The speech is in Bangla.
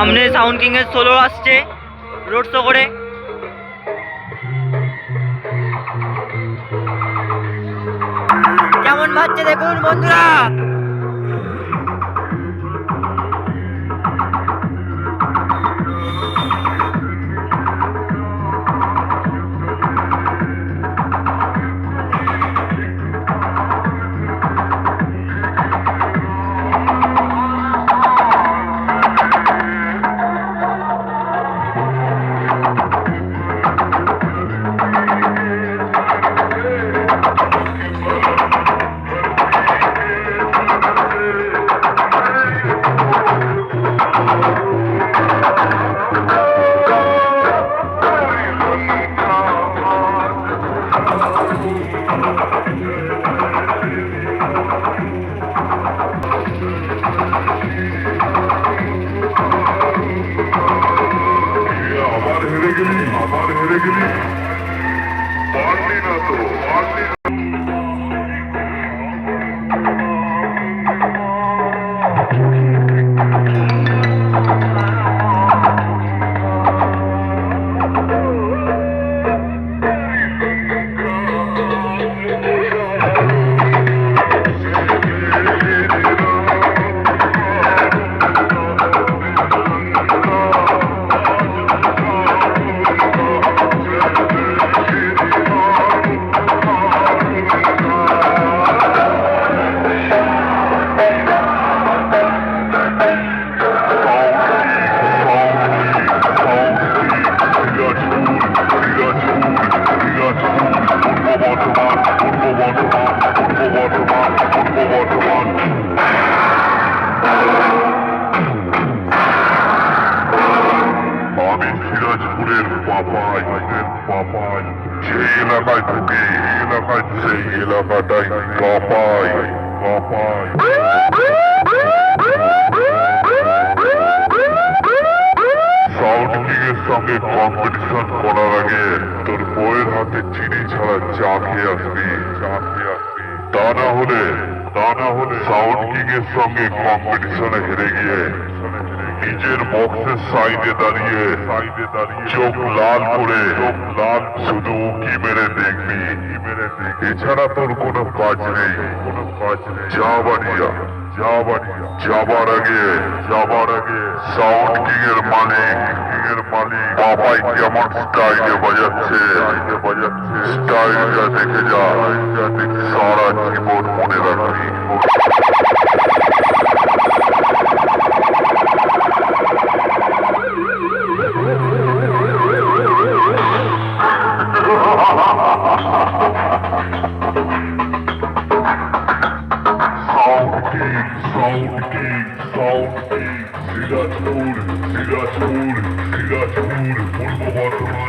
সামনে সাউন্ড কিং এর সোলো আসছে রোড শো করে। কেমন ভাবছে দেখুন বন্ধুরা? আবার হেরে গেলি আবার হেরে গেলি পারলি না তো পারলি না আমি সিরাজপুরের পাপাই পাপাই যে এলাকায় ঢুকে এলাকায় সেই এলাকাটাই পাপাই পাপাই সাউন্ড কিং এর সঙ্গে কম্পিটিশন করার আগে তোর বইয়ের হাতে চিনি ছাড়া চা খেয়ে আসবি। তা না হলে, তা না হলে সাউন্ড কিং এর সঙ্গে কম্পিটিশনে হেরে গিয়ে নিজের বক্সের সাইডে দাঁড়িয়ে সাইডে দাঁড়িয়ে চোখ লাল করে চোখ লাল শুধু উকি মেরে দেখবি। এছাড়া তোর কোনো কাজ নেই। কোনো কাজ নেই যা বাড়িয়া যাবার আগে যাবার আগে সাউন্ড কিং এর মালিক কিং এর মালিক। বাবাই কেমন স্টাইলে বাজাচ্ছে। স্টাইলটা দেখে যা সারা জীবন মনে রাখবি। Silah çuğulu, silah çuğulu, silah çuğulu, vurma batmanı.